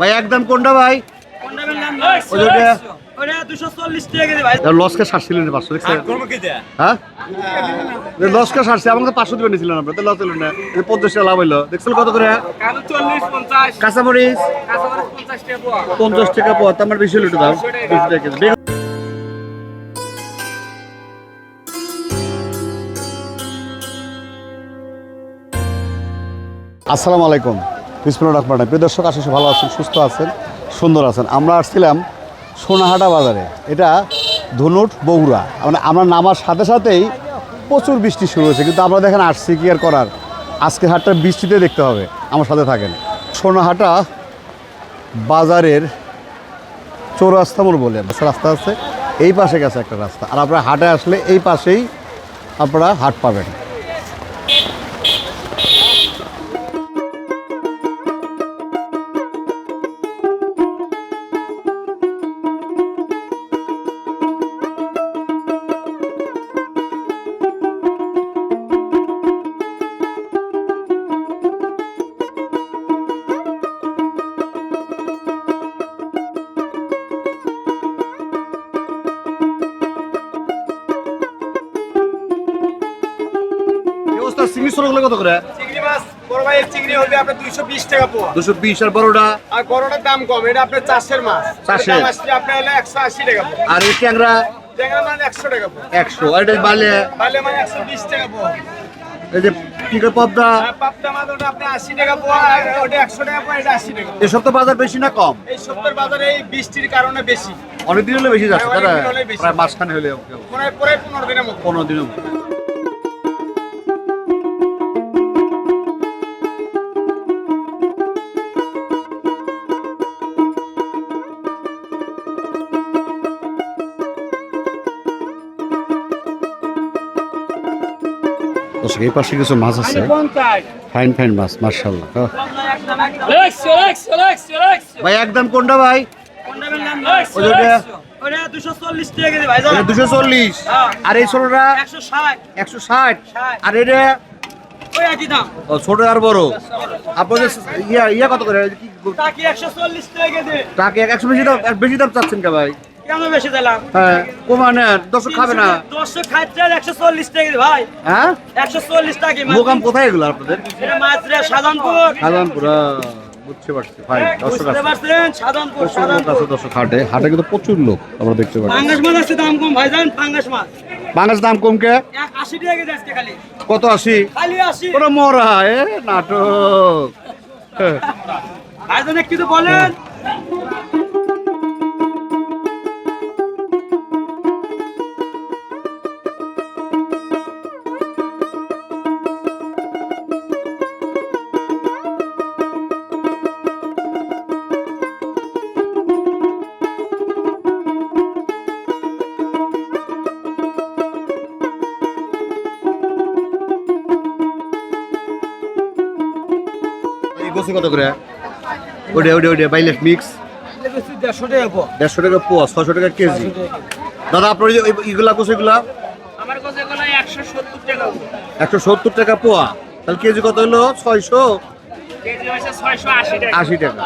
ভাই একদম কোনটা ভাই. লসকে পাঁচশো হ্যাঁ? লসকে সারছে আমাকে পাঁচশো দিবেন নিয়েছিলেন আপনার লস হলো না। পঞ্চাশ টাকা লাভ হইল। কত করে। কাঁচামরিচ। পঞ্চাশ আমার বেশি হলো দাম। বেগুন- আসসালামু আলাইকুম। বিসমুল্লাহ রহমান রহিম। প্রিয় দর্শক আশিস ভালো আছেন, সুস্থ আছেন, সুন্দর আছেন। আমরা আসছিলাম সোনাহাটা বাজারে। এটা ধনুট বগুড়া। মানে আমরা নামার সাথে সাথেই প্রচুর বৃষ্টি শুরু হয়েছে, কিন্তু আমরা দেখেন আসছি কি আর করার। আজকে হাটটা বৃষ্টিতে দেখতে হবে। আমার সাথে থাকেন। সোনাহাটা বাজারের চৌরাস্তা মোড় বলে রাস্তা আছে, এই পাশে গেছে একটা রাস্তা। আর আপনারা হাটে আসলে এই পাশেই আপনারা হাট পাবেন। অবস্থা কত করে? চিংড়ি মাছ বড় ভাইয়ের চিংড়ি হবে আপনার দুইশো বিশ টাকা পোয়া। দুশো বিশ আর বড়টা? আর বড়টার দাম কম এটা আপনার মাছ। আপনার হলে টাকা পোয়া। আর এই ট্যাংরা? ট্যাংরা মানে টাকা পোয়া। একশো। আর এটা বালে? বালে মানে টাকা পোয়া। এই যে পাবদা? মাছ ওটা আপনার আশি টাকা পোয়া আর ওটা টাকা পোয়া এটা আশি টাকা তো বাজার বেশি না কম? এই সপ্তাহের বাজারে এই বৃষ্টির কারণে বেশি। অনেক দিন হলে বেশি যাচ্ছে হ্যাঁ, তারা অনেকদিন। প্রায় হলে মনে হয় পরে পনেরো দিনের মতো। পনেরো দিন দর্শক এই পাশে কিছু মাছ আছে। ফাইন ফাইন মাছ মার্শাল্লাহ. ভাই একদম কোনটা ভাই? দুশো চল্লিশ চল্লিশ। আর এই ছোটটা? একশো ষাট। আর এটা ছোট আর বড়। আপনাদের ইয়া ইয়া কত করে? টাকি একশো বেশি দাম বেশি দাম চাচ্ছেন কে ভাই? কেন বেশি দিলাম? হ্যাঁ দর্শক খাবে না। খাচ্ছে একশো চল্লিশ টাকা ভাই। হ্যাঁ? একশো চল্লিশ টাকা। মোকাম কোথায় এগুলো আপনাদের? এটা মাছরা বুঝতে পারছি। ভাই দর্শক দর্শক হাটে। হাটে কিন্তু প্রচুর লোক আমরা দেখতে পাচ্ছি। পাঙ্গাস মাছ আছে দাম কম। ভাই জান পাঙ্গাস মাছ? বাংলাদেশ দাম কম কে? আশি টাকা আজকে খালি। কত আশি? খালি আশি। ওরা মরা এ নাটক। হ্যাঁ। জান বলেন। কত করে। ওটা ওটা ওটা বাইলেট মিক্স। দেড়শো টাকা পো দেড়শো টাকা পোয়া ছশো টাকা কেজি। দাদা আপনার যে ওই- এইগুলা এগুলা? একশো সত্তর টাকা পোয়া। তাহলে কেজি কত হলো? ছয়শো? আশি টাকা।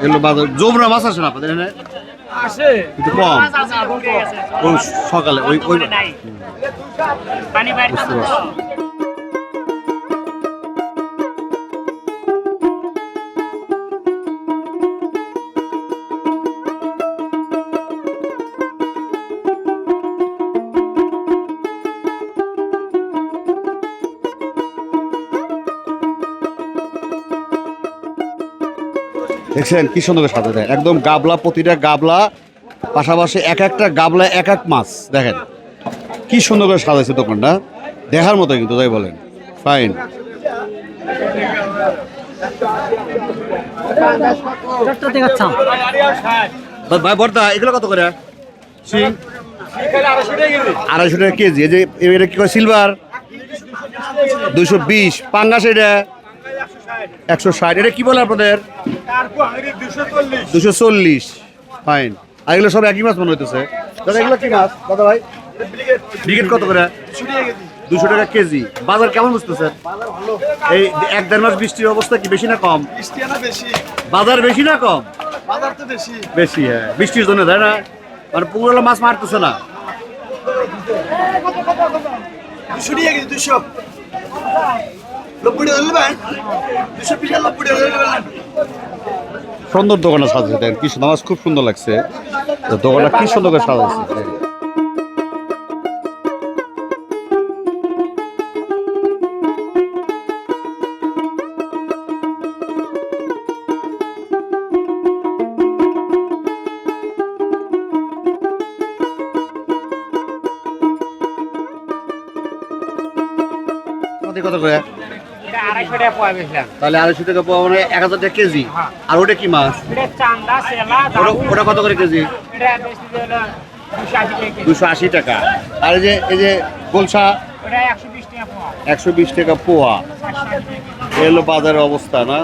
এগুলো বাজার জমরা মাছ আছে না আপনাদের এখানে? আসে কিন্তু কম সকালে ওই ওই। পানি দেখছেন কি সুন্দর সাথে দেয় একদম গাবলা প্রতিটা গাবলা পাশাপাশি এক একটা গাবলা এক এক মাছ। দেখেন কি সুন্দর করে সাজাইছে দোকানটা। দেখার মতো কিন্তু তাই বলেন। ফাইন ভাই বর্দা এগুলো কত করে? আড়াইশো টাকা কেজি। এই যে এটা কি করে? সিলভার দুশো বিশ। পাঙ্গাস এটা? একশো ষাট। এটা কি বলে আপনাদের? দুশো চল্লিশ। ফাইন আর এগুলো সব একই মাছ মনে হইতেছে। দাদা এগুলো কি মাছ? দাদা ভাই? ব্রিগেড কত করে? দুশো টাকা কেজি। বাজার কেমন বুঝতেছেন এই এক দেড় মাস বৃষ্টির অবস্থা কি বেশি না কম? বাজার বেশি না কম? বাজার তো বেশি। বেশি হ্যাঁ। বৃষ্টির জন্য তাই না? মানে পুকুরওয়ালা মাছ মারতেছে না। দুশো নিয়ে গেছি দুশো। টাকা নেবেন দুশো পিস টাকা নেবেন সুন্দর দোকানে সাজাচ্ছে দেখেন কি নামাজ খুব সুন্দর লাগছে। দোকানটা কি সুন্দর করে সাজাচ্ছে তাহলে আড়াইশো টাকা পাওয়া মানে এক হাজার টাকা কেজি? হ্যাঁ। আর ওটা কি মাছ? ওটা কত করে কেজি? দুশো আশি টাকা আর এই যে এই যে গোলসা? একশো বিশ টাকা পোয়া। এই হলো বাজারের অবস্থা না?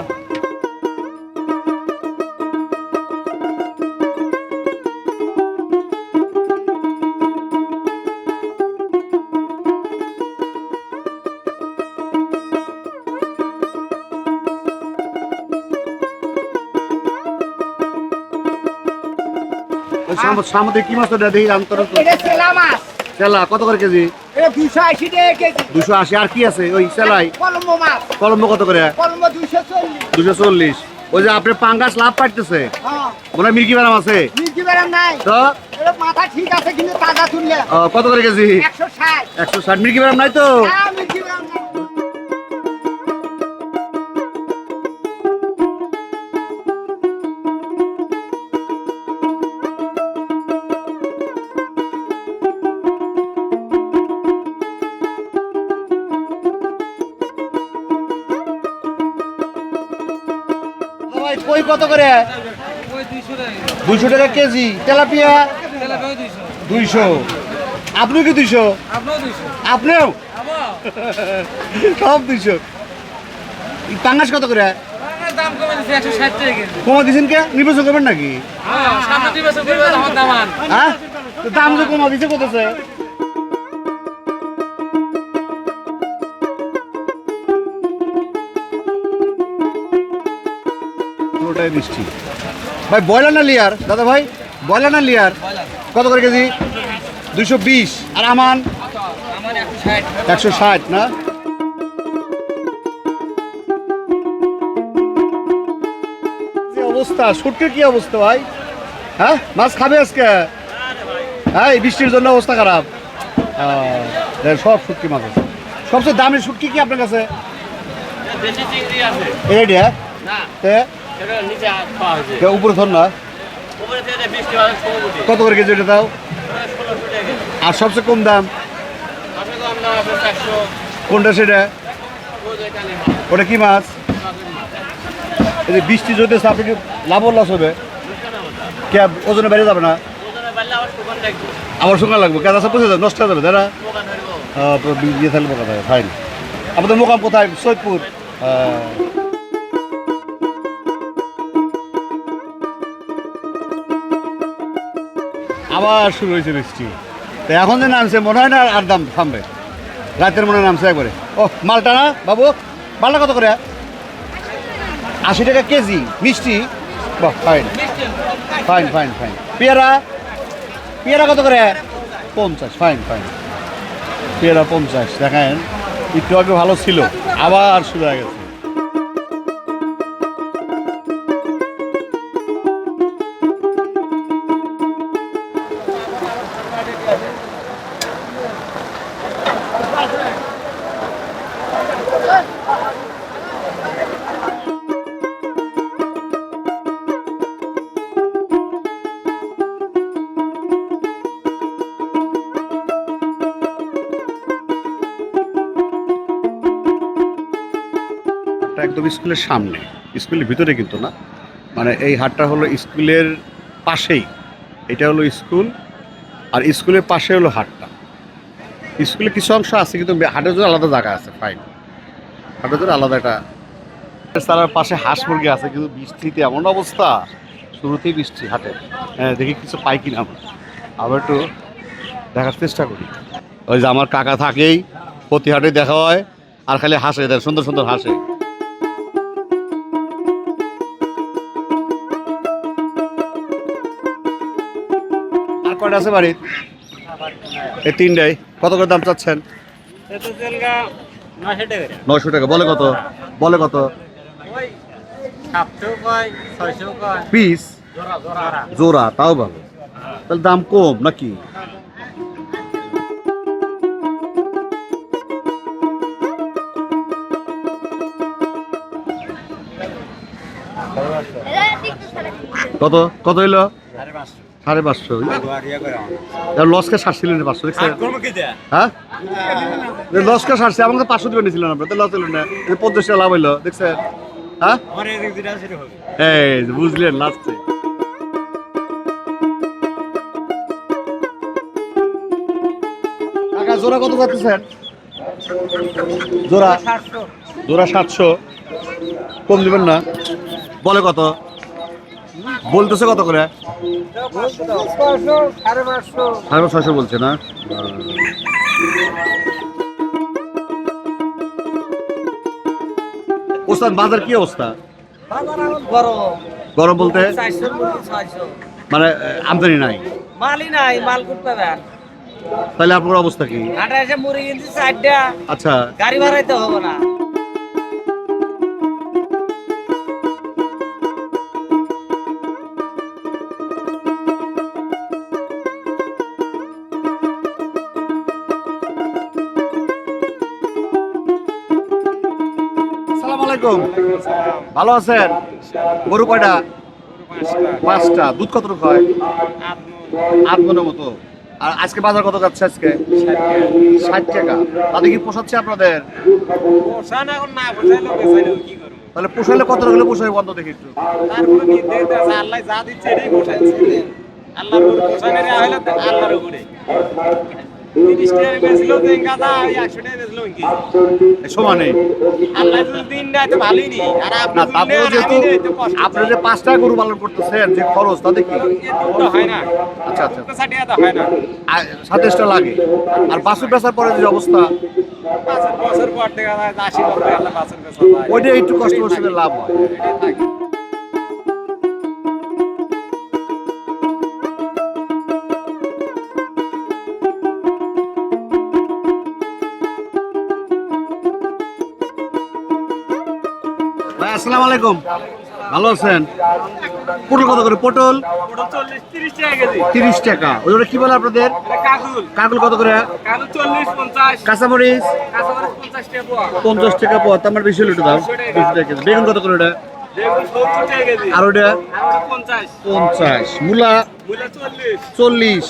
সামুদ্রিক কি মাছ ওটা দেখি আন্তর চেলা কত করে কেজি? দুশো আশি টাকা কেজি। দুশো আশি আর কি আছে ওই সেলাই? কলম্বো মাছ। কলম্বো কত করে? কলম্বো দুশো চল্লিশ। দুশো চল্লিশ। ওই যে আপনি পাঙ্গাস লাভ পাইতেছে? হ্যাঁ। মনে হয় মির্কি ব্যারাম আছে। মির্কি বেড়াম নাই। তো? মাথা ঠিক আছে কিন্তু তাজা তুললে। কত করে কেজি? একশো ষাট। একশো ষাট মির্কি ব্যারাম নাই তো? কই দুইশো টাকা কেজি। তেলাপিয়া? দুইশো। আপনি কি দুইশো? আপনিও? সব দুইশো। পাঙ্গাস কত করে? কমে দিয়েছেন কে? নির্বাচন করবেন নাকি? হ্যাঁ তো দাম যে কমা দিচ্ছে কতছে মিষ্টি ভাই বয়লার না লিয়ার? দাদা ভাই বয়লার না লিয়ার? কত করে কেজি? দুইশো বিশ। আর আমান? একশো ষাট না? কি অবস্থা? শুটকির কি অবস্থা ভাই? হ্যাঁ? মাছ খাবে আজকে? হ্যাঁ এই বৃষ্টির জন্য অবস্থা খারাপ। সব শুটকি মাছ আছে। সবচেয়ে দামি শুটকি কি আপনার কাছে? দেশি হ্যাঁ? উপরে ধর না। কত করে কেজি এটা দাও? আর সবচেয়ে কম দাম? কোনটা সেটা? ওটা কি মাছ? এই যে বৃষ্টি যদি আপনি কি লাভ লস হবে। কে ওজনে বেড়ে যাবে না। আবার শুকনো লাগবে। কাজ আছে পচে যাবে নষ্ট হয়ে যাবে না? হ্যাঁ, ইয়ে থাকলে কোথায় ফাইন। আমাদের মোকাম কোথায়? সৈয়দপুর। আবার শুরু হয়েছে বৃষ্টি। তো এখন যে নামছে, মনে হয় না আর দাম থামবে। রাতের মনে নামছে একবারে। ও, মালটা না, বাবু? মালটা কত করে? আশি টাকা কেজি, মিষ্টি? বাহ ফাইন ফাইন ফাইন ফাইন পেয়ারা? পেয়ারা কত করে? পঞ্চাশ ফাইন ফাইন পেয়ারা পঞ্চাশ, দেখেন, একটু আগে ভালো ছিল, আবার শুরু হয়ে গেছে। একদম স্কুলের সামনে, স্কুলের ভিতরে কিন্তু না। মানে এই হাটটা হলো স্কুলের পাশেই। এটা হলো স্কুল আর স্কুলের পাশে হলো হাটটা। স্কুলে কিছু অংশ আছে, কিন্তু হাটের জন্য আলাদা জায়গা আছে ফাইন হাটের জন্য আলাদা একটা তার পাশে হাঁস মুরগি আছে, কিন্তু বৃষ্টিতে এমন অবস্থা, শুরুতেই বৃষ্টি হাটে। হ্যাঁ দেখি কিছু পাই কিনা আমরা। আবার একটু দেখার চেষ্টা করি। ওই যে আমার কাকা থাকেই, প্রতি হাটে দেখা হয়, আর খালি হাসে সুন্দর সুন্দর হাসে। কয়টা আছে বাড়ির? এই তিনটাই। কত করে দাম চাচ্ছেন? নশো টাকা নয়শো টাকা। বলে কত? বলে কত? পিস? জোড়া তাও ভালো। তাহলে দাম কম নাকি? কত? কত হইল? সাড়ে পাঁচশো। লসকে সারছিলেন পাঁচশো হ্যাঁ? লসকে সারছে আমাকে পাঁচশো দিবে নিয়েছিলেন আপনার লস হইল না। পঞ্চাশ টাকা লাভ হইল, দেখছেন? হ্যাঁ? বুঝলেন লাস্টে কাকা, জোড়া কত করতেছেন জোড়া? জোড়া সাতশো। কম দিবেন না। বলে কত? বলতেছে কত করে? সাড়ে বলছে না? ওস্তাদ বাজার কি অবস্থা? গরম বলতে? মানে আমদানি নাই? মালই নাই মাল পাবেন তাহলে আপনার অবস্থা কি? হাটা এসে মুড়ি কিনছি চারটা। আচ্ছা। গাড়ি ভাড়াইতে হবে না। আলাইকুম। ভালো আছেন? গরু কয়টা? পাঁচটা। দুধ কত হয়? আট মনের মতো। আর আজকে বাজার কত যাচ্ছে আজকে? ষাট টাকা। তাদের কি পোষাচ্ছে আপনাদের? এখন না কি করব? তাহলে পোষাইলে কত হলে পোষাই বন্ধ দেখি একটু। আল্লাহ যা দিচ্ছে এটাই পোষাচ্ছে আল্লাহর পোষানের আল্লাহর উপরে। তিরিশ টাকা বেচলো তো গাদা ওই একশো টাকা বেচলো কি সমানে আল্লাহ দিন দেয় তো ভালোই নেই আর আপনি না তারপরে যেহেতু নেই তো কষ্ট আপনি যে পাঁচটা গরু পালন করতেছেন যে খরচ তাতে কি? এ হয় না। আচ্ছা আচ্ছা। তো টাকা হয় না। আর সাতাশটা লাগে। আর বাসু বেচার পরে যে অবস্থা? বছর পর আশি আল্লাহ বেচা ওইটা একটু কষ্ট করতে লাভ হয়। আসসালামু আলাইকুম। ভালো আছেন? পটল কত করে? পটল? তিরিশ টাকা ওই ওটা কি বলে আপনাদের? কাকুল কত করে? কাঁচামরিচ? পঞ্চাশ টাকা পোয়া। পর তার মানে বেশি হলো দাম। টাকা। বেগুন কত করে ওটা আর ওটা পঞ্চাশ চল্লিশ।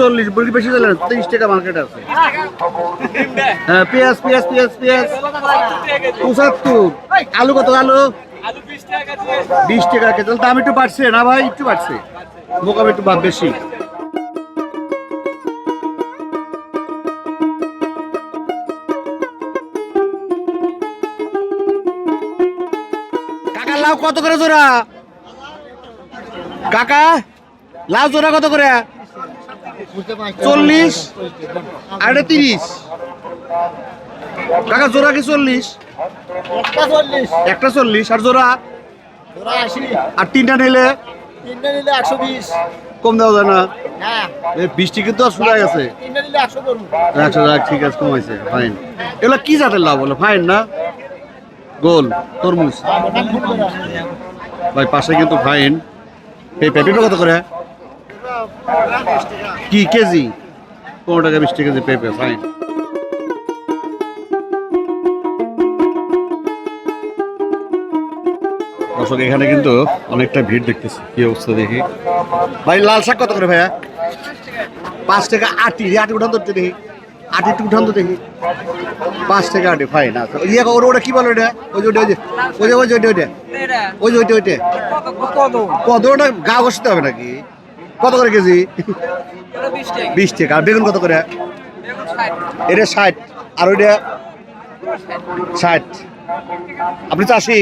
চল্লিশ। বেশি তিরিশ টাকা মার্কেট আছে। হ্যাঁ পেঁয়াজ পেঁয়াজ পেঁয়াজ পেঁয়াজ। আলু কত আলু? বিশ টাকা দাম একটু বাড়ছে না ভাই? একটু বাড়ছে। মোকাম একটু বেশি। লাউ কত করে জোড়া? কাকা লাউ জোড়া কত করে? চল্লিশ। আর তিরিশ। কাকা জোড়া কি চল্লিশ? একটা চল্লিশ। আর জোড়া? আর তিনটা নিলে? কম দেওয়া যায় না? হ্যাঁ। এই বৃষ্টি কিন্তু আর শুরু গেছে। একশো টাকা ঠিক আছে কমাইছে। ফাইন এগুলো কি জাতের লাভ বলো? ফাইন না? গোল, তরমুজ। ভাই, পাশে কিন্তু ফাইন পেঁপে কত করে? কি কেজি? পনেরো টাকা বিশ কেজি পেঁপে ফাইন দর্শক, এখানে কিন্তু অনেকটা ভিড় দেখতেছি। কি অবস্থা দেখি? ভাই, লাল শাক কত করে ভাইয়া? পাঁচ টাকা আটি। আটি উঠান তো দেখি। আটি একটু উঠান তো দেখি। পাঁচ টাকা আটি ফাইন আচ্ছা। ইয়ে ওর ওটা কি বলো ওটা? ওই যে ওটা ওই যে ওই যে ওই যে ওইটা ওই যে ওইটা ওইটা কত? ওটা গা বসতে হবে নাকি? কত করে কেজি? বিশ টাকা। আর বেগুন কত করে? এটা ষাট। আর ওইটা ষাট। আপনি চাষি?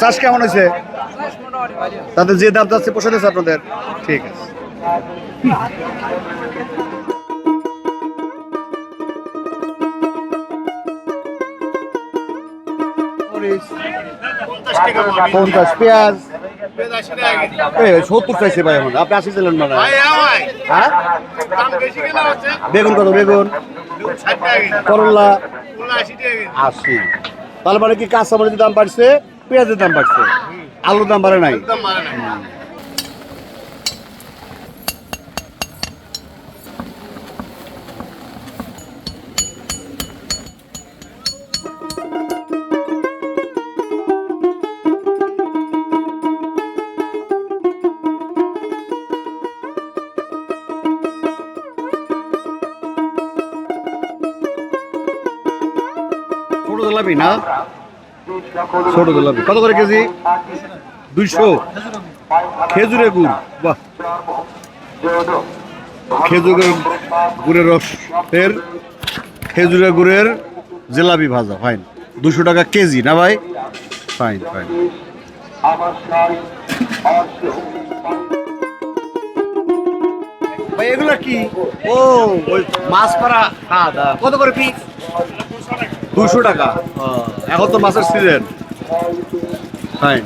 চাষ কেমন হয়েছে? তাদের যে দাম যাচ্ছে পোষাতেছে আপনাদের? ঠিক আছে। মরিচ পঞ্চাশ পেঁয়াজ। সত্তর চাইছে ভাই এখন। আপনি আশি ছিলেন মানে? হ্যাঁ হ্যাঁ? বেগুন কত বেগুন? ষাট টাকা কেজি। করলা? কুমড়া আশি তার মানে কি কাঁচা মরিচের দাম বাড়ছে? পেঁয়াজের দাম বাড়ছে? আলুর দাম বাড়ে নাই? গোলাপি না? ছোট গোলাপি। কত করে কেজি? দুইশো। খেজুরের গুড়, বাহ। খেজুরের গুড়ের রস এর খেজুরের গুড়ের জিলাপি ভাজা, ফাইন। দুশো টাকা কেজি না ভাই? Fine fine. ভাই, এগুলো কি? ও, ওই মাছ দাওয়া। কত করে পিস দুশো টাকা। এখন তো মাছের সিজন ফাইন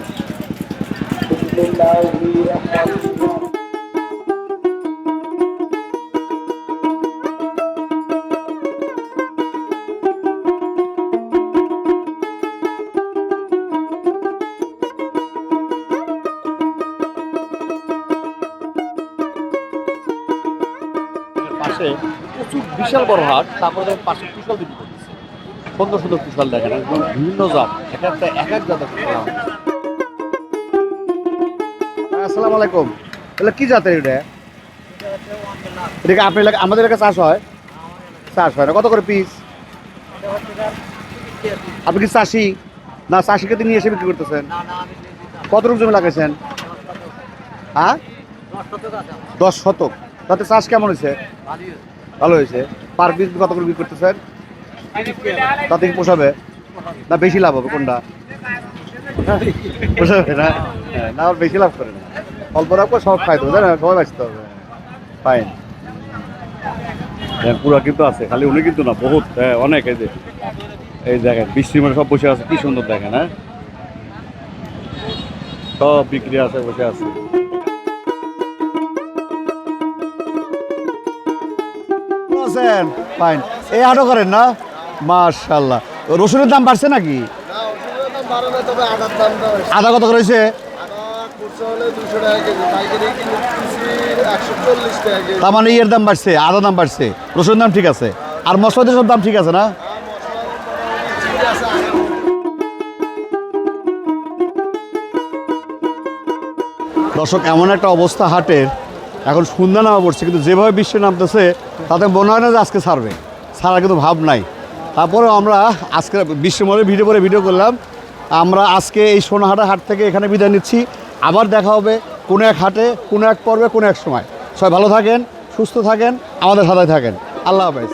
পাশে প্রচুর বিশাল বড় হাট, তারপরে পাশে কুশাল করতেছে সুন্দর সুন্দর কুশাল দেখেন, একদম বিভিন্ন জাত। এক একটা এক এক জাতের কুশাল আসসালামু আলাইকুম। তাহলে কি জাতের এটা? এটা কি আপনার এলাকা আমাদের এলাকায় চাষ হয়? চাষ হয় না। কত করে পিস আপনি কি চাষি? না, চাষিকে নিয়ে এসে বিক্রি করতেছেন? কত কতটুকু জমি লাগাইছেন? হ্যাঁ? দশ শতক। তাতে চাষ কেমন হয়েছে? ভালো হয়েছে। পার পিস কত করে বিক্রি করতেছেন? তাতে কি পোষাবে? না বেশি লাভ হবে কোনটা? পোষাবে না? হ্যাঁ, না আবার বেশি লাভ করে না। অল্প করে সব খাইতে হবে না? সবাই বাঁচতে হবে। ফাইন হ্যাঁ পুরা কিন্তু আছে খালি উনি কিন্তু না বহুত হ্যাঁ অনেক এই যে এই দেখেন বৃষ্টির মানে সব বসে আছে কি সুন্দর দেখেন হ্যাঁ? সব বিক্রি আছে বসে আছে। ফাইন এই হাটও করেন না? মাশাল্লাহ রসুনের দাম বাড়ছে নাকি? আদা কত কেজি তার মানে ইয়ের দাম বাড়ছে আদা দাম বাড়ছে। রসুনের দাম ঠিক আছে। আর মশলাদের সব দাম ঠিক আছে না? দর্শক, এমন একটা অবস্থা হাটের। এখন সন্ধ্যা নামা পড়ছে, কিন্তু যেভাবে বৃষ্টি নামতেছে, তাতে মনে হয় না যে আজকে ছাড়বে। ছাড়ার কিন্তু ভাব নাই। তারপরেও আমরা আজকে মধ্যে ভিডিও করে ভিডিও করলাম। আমরা আজকে এই সোনাহাটা হাট থেকে এখানে বিদায় নিচ্ছি। আবার দেখা হবে কোনো এক হাটে, কোনো এক পর্বে, কোনো এক সময়। সবাই ভালো থাকেন, সুস্থ থাকেন, আমাদের সাথে থাকেন। আল্লাহ হাফেজ।